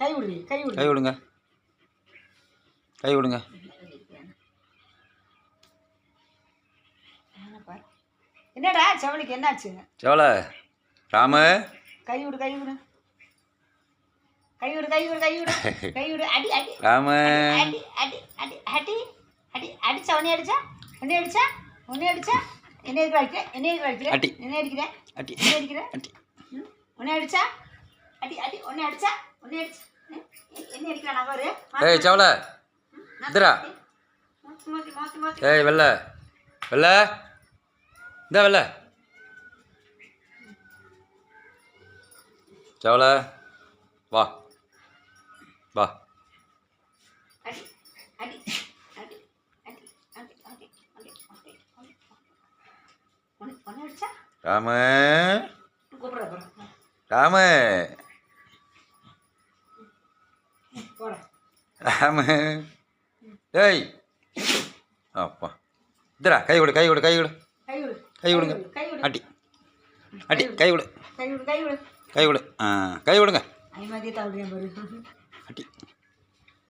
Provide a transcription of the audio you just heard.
கை விடு கை விடு கை விடுங்க. கை விடுங்க. என்னடா செவலுக்கு என்னாச்சு செவலை ராமு. கை விடு கை விடு. கை விடு கை விடு கை விடு. கை விடு. அடி அடி. ராமு. அடி அடி அடி அடி அடி அடிச்சா உன்னை அடிச்சா? உன்னை அடிச்சா? உன்னை அடிச்சா? என்ன அடிக்கிற? என்ன அடிக்கிற? அடி. என்ன அடிக்கிற? அடி. என்ன அடிக்கிற? அடி? உன்னை அடிச்சா? அடி அடி அடிச்சா அடிச்சா ஏய் செவலை இந்தரா ஏய் வெள்ள வெள்ள. இந்த வெள்ள. செவலை வா வா. அடி அடி அடி அடி அடி அடி அடி அடி அடி. உன்னை உன்னை அடிச்சா? ராமு. ராமு. ஏய் அப்பா. இதுரா கை கொடு கை கொடு கை கொடு. கை கொடுங்க. அட்டி அட்டி கை கொடு. கை கொடு. ஆ கை கொடுங்க. அட்டி